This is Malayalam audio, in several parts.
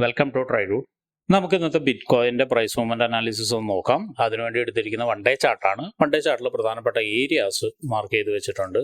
വെൽക്കം ടു ട്രൈഡു നമുക്ക് ഇന്നത്തെ ബിറ്റ് കോയിന്റെ പ്രൈസ് മൂവ്മെന്റ് അനാലിസിസ് ഒന്ന് നോക്കാം. അതിനുവേണ്ടി എടുത്തിരിക്കുന്ന വൺ ഡേ ചാർട്ടാണ് വൺ ഡേ ചാർട്ടിൽ പ്രധാനപ്പെട്ട ഏരിയാസ് മാർക്ക് ചെയ്ത് വെച്ചിട്ടുണ്ട്.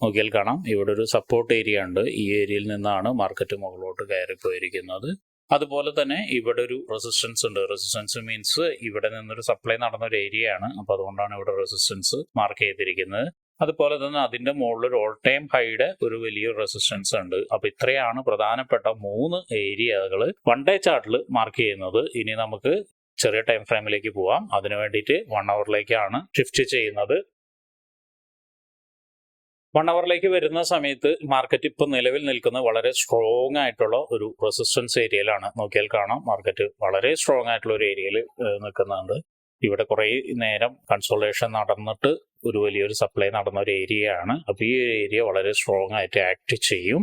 നോക്കിയാൽ കാണാം. ഇവിടെ ഒരു സപ്പോർട്ട് ഏരിയ ഉണ്ട്. ഈ ഏരിയയിൽ നിന്നാണ് മാർക്കറ്റ് മുകളിലോട്ട് കയറി പോയിരിക്കുന്നത് അതുപോലെ തന്നെ ഇവിടെ ഒരു റെസിസ്റ്റൻസ് ഉണ്ട്. റെസിസ്റ്റൻസ് മീൻസ് ഇവിടെ നിന്നൊരു സപ്ലൈ നടന്ന ഒരു ഏരിയ ആണ്. അപ്പോൾ അതുകൊണ്ടാണ് ഇവിടെ റെസിസ്റ്റൻസ് മാർക്ക് ചെയ്തിരിക്കുന്നത്. അതുപോലെ തന്നെ അതിന്റെ മുകളിൽ ഒരു ഓൾ ടൈം ഹൈയുടെ ഒരു വലിയൊരു റെസിസ്റ്റൻസ് ഉണ്ട്. അപ്പൊ ഇത്രയാണ് പ്രധാനപ്പെട്ട മൂന്ന് ഏരിയകൾ വൺ ഡേ ചാർട്ടിൽ മാർക്ക് ചെയ്യുന്നത്. ഇനി നമുക്ക് ചെറിയ ടൈം ഫ്രെയിമിലേക്ക് പോവാം. അതിനു വേണ്ടിയിട്ട് വൺ അവറിലേക്കാണ് ഷിഫ്റ്റ് ചെയ്യുന്നത്. വൺ അവറിലേക്ക് വരുന്ന സമയത്ത് മാർക്കറ്റ് ഇപ്പം നിലവിൽ നിൽക്കുന്ന വളരെ സ്ട്രോങ് ആയിട്ടുള്ള ഒരു റെസിസ്റ്റൻസ് ഏരിയയിലാണ് നോക്കിയാൽ കാണാം. മാർക്കറ്റ് വളരെ സ്ട്രോങ് ആയിട്ടുള്ള ഒരു ഏരിയയിൽ നിൽക്കുന്നുണ്ട്. ഇവിടെ കുറേ നേരം കൺസോളേഷൻ നടന്നിട്ട് ഒരു വലിയൊരു സപ്ലൈ നടന്ന ഒരു ഏരിയയാണ് അപ്പോൾ ഈ ഏരിയ വളരെ സ്ട്രോങ് ആയിട്ട് ആക്ട് ചെയ്യും.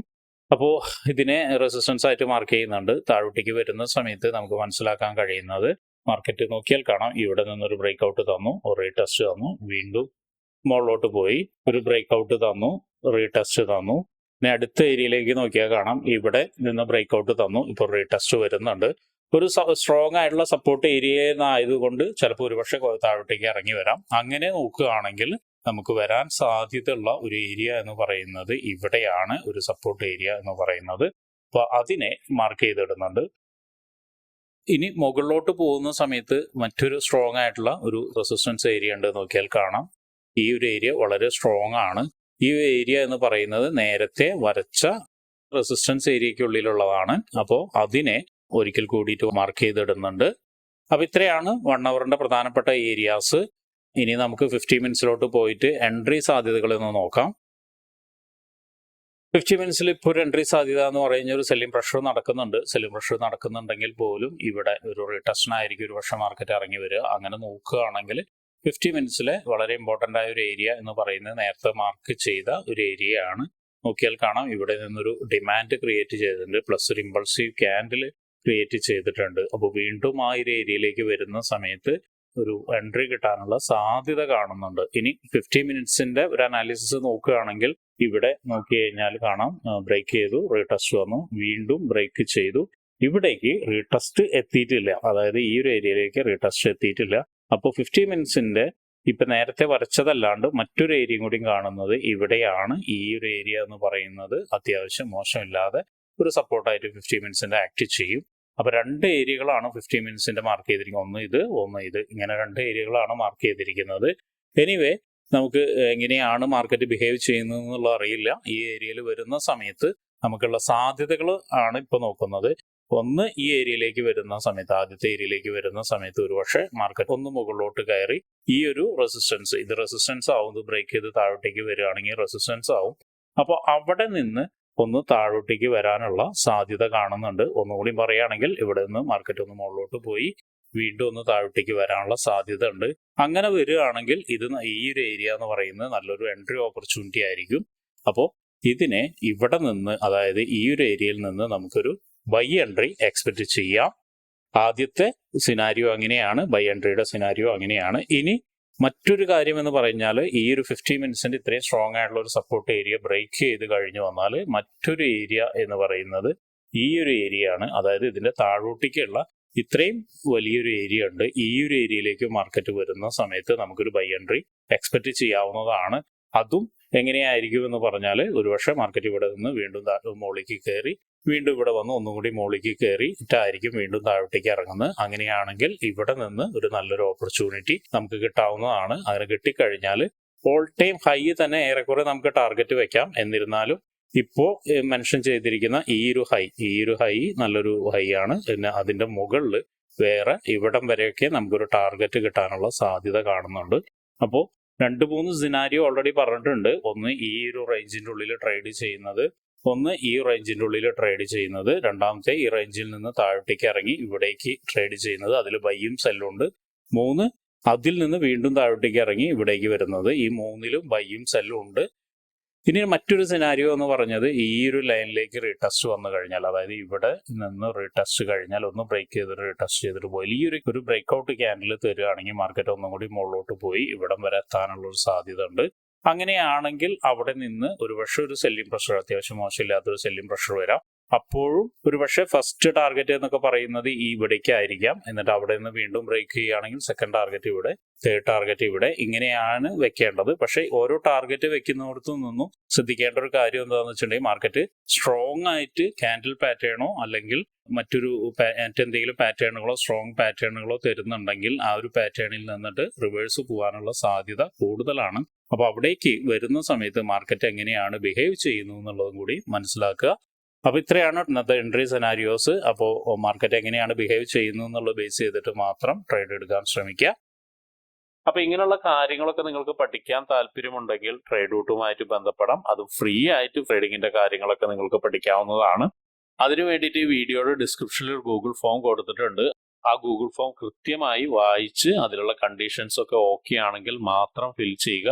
അപ്പോൾ ഇതിനെ റെസിസ്റ്റൻസ് ആയിട്ട് മാർക്ക് ചെയ്യുന്നുണ്ട്. താഴോട്ടേക്ക് വരുന്ന സമയത്ത് നമുക്ക് മനസ്സിലാക്കാൻ കഴിയുന്നത് മാർക്കറ്റ് നോക്കിയാൽ കാണാം. ഇവിടെ നിന്നൊരു ബ്രേക്ക് ഔട്ട് തന്നു റീടെസ്റ്റ് തന്നു വീണ്ടും മുകളിലോട്ട് പോയി ഒരു ബ്രേക്ക് ഔട്ട് തന്നു റീടെസ്റ്റ് തന്നു. ഇനി അടുത്ത ഏരിയയിലേക്ക് നോക്കിയാൽ കാണാം. ഇവിടെ നിന്ന് ബ്രേക്ക് ഔട്ട് തന്നു ഇപ്പോൾ റീടെസ്റ്റ് വരുന്നുണ്ട്. ഒരു സ്ട്രോങ് ആയിട്ടുള്ള സപ്പോർട്ട് ഏരിയ ആയതുകൊണ്ട് ചിലപ്പോൾ ഒരുപക്ഷെ താഴോട്ടേക്ക് ഇറങ്ങി വരാം. അങ്ങനെ നോക്കുകയാണെങ്കിൽ നമുക്ക് വരാൻ സാധ്യതയുള്ള ഒരു ഏരിയ എന്ന് പറയുന്നത് ഇവിടെയാണ് ഒരു സപ്പോർട്ട് ഏരിയ എന്ന് പറയുന്നത്. അപ്പൊ അതിനെ മാർക്ക് ചെയ്തിടുന്നുണ്ട്. ഇനി മുകളിലോട്ട് പോകുന്ന സമയത്ത് മറ്റൊരു സ്ട്രോങ് ആയിട്ടുള്ള ഒരു റെസിസ്റ്റൻസ് ഏരിയ ഉണ്ട് നോക്കിയാൽ കാണാം. ഈ ഒരു ഏരിയ വളരെ സ്ട്രോങ് ആണ്. ഈ ഏരിയ എന്ന് പറയുന്നത് നേരത്തെ വരച്ച റെസിസ്റ്റൻസ് ഏരിയയ്ക്കുള്ളിലുള്ളതാണ് അപ്പോൾ അതിനെ ഒരിക്കൽ കൂടിയിട്ട് മാർക്ക് ചെയ്തിടുന്നുണ്ട്. അപ്പൊ ഇത്രയാണ് വൺ അവറിന്റെ പ്രധാനപ്പെട്ട ഏരിയാസ് ഇനി നമുക്ക് ഫിഫ്റ്റി മിനിറ്റ്സിലോട്ട് പോയിട്ട് എൻട്രി സാധ്യതകൾ നിന്ന് നോക്കാം. ഫിഫ്റ്റി മിനിറ്റ്സിൽ ഇപ്പോൾ ഒരു എൻട്രി സാധ്യത എന്ന് പറയുന്ന ഒരു സെല്ലിംഗ് പ്രഷർ നടക്കുന്നുണ്ട്. സെല്ലിംഗ് പ്രഷർ നടക്കുന്നുണ്ടെങ്കിൽ പോലും ഇവിടെ ഒരു റിട്ടസ്റ്റ് ആയിരിക്കും ഒരു വർഷം മാർക്കറ്റ് ഇറങ്ങി വരിക. അങ്ങനെ നോക്കുകയാണെങ്കിൽ ഫിഫ്റ്റി മിനിറ്റ്സിലെ വളരെ ഇമ്പോർട്ടന്റ് ആയ ഒരു ഏരിയ എന്ന് പറയുന്നത് നേരത്തെ മാർക്ക് ചെയ്ത ഒരു ഏരിയ ആണ്. നോക്കിയാൽ കാണാം ഇവിടെ നിന്നൊരു ഡിമാൻഡ് ക്രിയേറ്റ് ചെയ്തിട്ടുണ്ട്. പ്ലസ് ഒരു ഇമ്പൾസീവ് ക്യാൻഡിൽ ക്രിയേറ്റ് ചെയ്തിട്ടുണ്ട്. അപ്പോൾ വീണ്ടും ആ ഒരു ഏരിയയിലേക്ക് വരുന്ന സമയത്ത് ഒരു എൻട്രി കിട്ടാനുള്ള സാധ്യത കാണുന്നുണ്ട്. ഇനി ഫിഫ്റ്റി മിനിറ്റ്സിന്റെ ഒരു അനാലിസിസ് നോക്കുകയാണെങ്കിൽ ഇവിടെ നോക്കി കഴിഞ്ഞാൽ കാണാം. ബ്രേക്ക് ചെയ്തു റീടെസ്റ്റ് വന്നു വീണ്ടും ബ്രേക്ക് ചെയ്തു. ഇവിടേക്ക് റീടെസ്റ്റ് എത്തിയിട്ടില്ല. അതായത് ഈ ഒരു ഏരിയയിലേക്ക് റീടെസ്റ്റ് എത്തിയിട്ടില്ല. അപ്പോൾ ഫിഫ്റ്റി മിനിറ്റ്സിന്റെ ഇപ്പൊ നേരത്തെ വരച്ചതല്ലാണ്ട് മറ്റൊരു ഏരിയയും കൂടി കാണുന്നത് ഇവിടെയാണ്. ഈ ഒരു ഏരിയ എന്ന് പറയുന്നത് അത്യാവശ്യം മോശമില്ലാതെ ഒരു സപ്പോർട്ടായിട്ട് ഫിഫ്റ്റി മിനിറ്റ്സിന്റെ ആക്ട് ചെയ്യും. അപ്പോൾ രണ്ട് ഏരിയകളാണ് ഫിഫ്റ്റി മിനിറ്റ്സിന്റെ മാർക്ക് ചെയ്തിരിക്കുന്നത്. ഒന്ന് ഇത് ഒന്ന് ഇത്. ഇങ്ങനെ രണ്ട് ഏരിയകളാണ് മാർക്ക് ചെയ്തിരിക്കുന്നത്. എനിവേ നമുക്ക് എങ്ങനെയാണ് മാർക്കറ്റ് ബിഹേവ് ചെയ്യുന്നത് എന്നുള്ള അറിയില്ല. ഈ ഏരിയയിൽ വരുന്ന സമയത്ത് നമുക്കുള്ള സാധ്യതകൾ ആണ് ഇപ്പോൾ നോക്കുന്നത്. ഒന്ന് ഈ ഏരിയയിലേക്ക് വരുന്ന സമയത്ത് ആദ്യത്തെ ഏരിയയിലേക്ക് വരുന്ന സമയത്ത് ഒരുപക്ഷെ മാർക്കറ്റ് ഒന്ന് മുകളിലോട്ട് കയറി ഈ ഒരു റെസിസ്റ്റൻസ് ഇത് റെസിസ്റ്റൻസ് ആവും ഇത് ബ്രേക്ക് ചെയ്ത് താഴോട്ടേക്ക് വരികയാണെങ്കിൽ റെസിസ്റ്റൻസ് ആവും. അപ്പോൾ അവിടെ നിന്ന് ഒന്ന് താഴോട്ടേക്ക് വരാനുള്ള സാധ്യത കാണുന്നുണ്ട്. ഒന്നുകൂടി പറയുകയാണെങ്കിൽ ഇവിടെ നിന്ന് മാർക്കറ്റ് ഒന്ന് മുകളിലോട്ട് പോയി വീണ്ടും ഒന്ന് താഴോട്ടേക്ക് വരാനുള്ള സാധ്യത ഉണ്ട്. അങ്ങനെ വരികയാണെങ്കിൽ ഇത് ഈ ഒരു ഏരിയ എന്ന് പറയുന്നത് നല്ലൊരു എൻട്രി ഓപ്പർച്യൂണിറ്റി ആയിരിക്കും. അപ്പോൾ ഇതിനെ ഇവിടെ നിന്ന് അതായത് ഈ ഒരു ഏരിയയിൽ നിന്ന് നമുക്കൊരു ബൈ എൻട്രി എക്സ്പെക്ട് ചെയ്യാം. ആദ്യത്തെ സിനാരിയോ അങ്ങനെയാണ്. ബൈ എൻട്രിയുടെ സിനാരിയോ അങ്ങനെയാണ്. ഇനി മറ്റൊരു കാര്യം എന്ന് പറഞ്ഞാൽ ഈ ഒരു ഫിഫ്റ്റി മിനിറ്റ്സിന്റെ ഇത്രയും സ്ട്രോങ് ആയിട്ടുള്ള ഒരു സപ്പോർട്ട് ഏരിയ ബ്രേക്ക് ചെയ്ത് കഴിഞ്ഞു വന്നാൽ മറ്റൊരു ഏരിയ എന്ന് പറയുന്നത് ഈ ഒരു ഏരിയ ആണ്. അതായത് ഇതിന്റെ താഴോട്ടിക്കുള്ള ഇത്രയും വലിയൊരു ഏരിയ ഉണ്ട്. ഈ ഒരു ഏരിയയിലേക്ക് മാർക്കറ്റ് വരുന്ന സമയത്ത് നമുക്കൊരു ബൈ എൻട്രി എക്സ്പെക്ട് ചെയ്യാവുന്നതാണ്. അതും എങ്ങനെയായിരിക്കും എന്ന് പറഞ്ഞാൽ ഒരുപക്ഷെ മാർക്കറ്റ് ഇവിടെ നിന്ന് വീണ്ടും മുകളിലേക്ക് കയറി വീണ്ടും ഇവിടെ വന്ന് ഒന്നും കൂടി മുകളിലേക്ക് കയറി ഇറ്റായിരിക്കും വീണ്ടും താഴോട്ടേക്ക് ഇറങ്ങുന്നത്. അങ്ങനെയാണെങ്കിൽ ഇവിടെ നിന്ന് ഒരു നല്ലൊരു ഓപ്പർച്യൂണിറ്റി നമുക്ക് കിട്ടാവുന്നതാണ്. അങ്ങനെ കിട്ടിക്കഴിഞ്ഞാൽ ഓൾ ടൈം ഹൈ തന്നെ ഏറെക്കുറെ നമുക്ക് ടാർഗറ്റ് വെക്കാം. എന്നിരുന്നാലും ഇപ്പോൾ മെൻഷൻ ചെയ്തിരിക്കുന്ന ഈ ഒരു ഹൈ ഈ ഒരു ഹൈ നല്ലൊരു ഹൈ ആണ്. പിന്നെ അതിന്റെ മുകളിൽ വേറെ ഇവിടം വരെയൊക്കെ നമുക്കൊരു ടാർഗറ്റ് കിട്ടാനുള്ള സാധ്യത കാണുന്നുണ്ട്. അപ്പോൾ രണ്ട് മൂന്ന് സിനാരിയോ ഓൾറെഡി പറഞ്ഞിട്ടുണ്ട്. ഒന്ന് ഈ ഒരു റേഞ്ചിന്റെ ഉള്ളിൽ ട്രേഡ് ചെയ്യുന്നത് ഒന്ന് ഈ റേഞ്ചിന്റെ ഉള്ളിൽ ട്രേഡ് ചെയ്യുന്നത്. രണ്ടാമത്തെ ഈ റേഞ്ചിൽ നിന്ന് താഴോട്ടേക്ക് ഇറങ്ങി ഇവിടേക്ക് ട്രേഡ് ചെയ്യുന്നത്. അതിൽ ബൈയും സെല്ലും ഉണ്ട്. മൂന്ന് അതിൽ നിന്ന് വീണ്ടും താഴോട്ടേക്ക് ഇറങ്ങി ഇവിടേക്ക് വരുന്നത്. ഈ മൂന്നിലും ബൈയും സെല്ലും ഉണ്ട്. ഇനി മറ്റൊരു സിനാരിയോ എന്ന് പറഞ്ഞത് ഈ ഒരു ലൈനിലേക്ക് റീടെസ്റ്റ് വന്നു കഴിഞ്ഞാൽ അതായത് ഇവിടെ നിന്ന് റീടെസ്റ്റ് കഴിഞ്ഞാൽ ഒന്ന് ബ്രേക്ക് ചെയ്തിട്ട് റീടെസ്റ്റ് ചെയ്തിട്ട് വലിയൊരു ഒരു ബ്രേക്ക് ഔട്ട് ക്യാൻഡിൽ തരികയാണെങ്കിൽ മാർക്കറ്റ് ഒന്നും കൂടി മുകളിലോട്ട് പോയി. ഇവിടം വരെ എത്താനുള്ള ഒരു സാധ്യത ഉണ്ട്. അങ്ങനെയാണെങ്കിൽ അവിടെ നിന്ന് ഒരുപക്ഷെ ഒരു സെല്ലിംഗ് പ്രഷർ അത്യാവശ്യം മോശമില്ലാത്തൊരു സെല്ലിംഗ് പ്രഷർ വരാം. അപ്പോഴും ഒരു പക്ഷേ ഫസ്റ്റ് ടാർഗറ്റ് എന്നൊക്കെ പറയുന്നത് ഈ ഇവിടേക്കായിരിക്കാം. എന്നിട്ട് അവിടെ നിന്ന് വീണ്ടും ബ്രേക്ക് ചെയ്യുകയാണെങ്കിൽ സെക്കൻഡ് ടാർഗറ്റ് ഇവിടെ തേർഡ് ടാർഗറ്റ് ഇവിടെ. ഇങ്ങനെയാണ് വെക്കേണ്ടത്. പക്ഷേ ഓരോ ടാർഗറ്റ് വെക്കുന്നിടത്തു നിന്നും ശ്രദ്ധിക്കേണ്ട ഒരു കാര്യം എന്താണെന്ന് വെച്ചിട്ടുണ്ടെങ്കിൽ മാർക്കറ്റ് സ്ട്രോങ് ആയിട്ട് ക്യാൻഡിൽ പാറ്റേണോ അല്ലെങ്കിൽ മറ്റൊരു എന്തെങ്കിലും പാറ്റേണുകളോ സ്ട്രോങ് പാറ്റേണുകളോ തരുന്നുണ്ടെങ്കിൽ ആ ഒരു പാറ്റേണിൽ നിന്നിട്ട് റിവേഴ്സ് പോകാനുള്ള സാധ്യത കൂടുതലാണ്. അപ്പൊ അവിടേക്ക് വരുന്ന സമയത്ത് മാർക്കറ്റ് എങ്ങനെയാണ് ബിഹേവ് ചെയ്യുന്നു എന്നുള്ളതും കൂടി മനസ്സിലാക്കുക. അപ്പോൾ ഇത്രയാണ് ഇന്നത്തെ എൻട്രി സെനാരിയോസ് അപ്പോൾ മാർക്കറ്റ് എങ്ങനെയാണ് ബിഹേവ് ചെയ്യുന്നു എന്നുള്ളത് ബേസ് ചെയ്തിട്ട് മാത്രം ട്രേഡ് എടുക്കാൻ ശ്രമിക്കുക. അപ്പോൾ ഇങ്ങനെയുള്ള കാര്യങ്ങളൊക്കെ നിങ്ങൾക്ക് പഠിക്കാൻ താല്പര്യമുണ്ടെങ്കിൽ ട്രേഡ് റൂട്ടുമായിട്ട് ബന്ധപ്പെടാം. അത് ഫ്രീ ആയിട്ട് ട്രേഡിങ്ങിന്റെ കാര്യങ്ങളൊക്കെ നിങ്ങൾക്ക് പഠിക്കാവുന്നതാണ്. അതിനു വേണ്ടിയിട്ട് ഈ വീഡിയോയുടെ ഡിസ്ക്രിപ്ഷനിൽ ഒരു ഗൂഗിൾ ഫോം കൊടുത്തിട്ടുണ്ട്. ആ ഗൂഗിൾ ഫോം കൃത്യമായി വായിച്ച് അതിലുള്ള കണ്ടീഷൻസ് ഒക്കെ ഓക്കെ ആണെങ്കിൽ മാത്രം ഫിൽ ചെയ്യുക.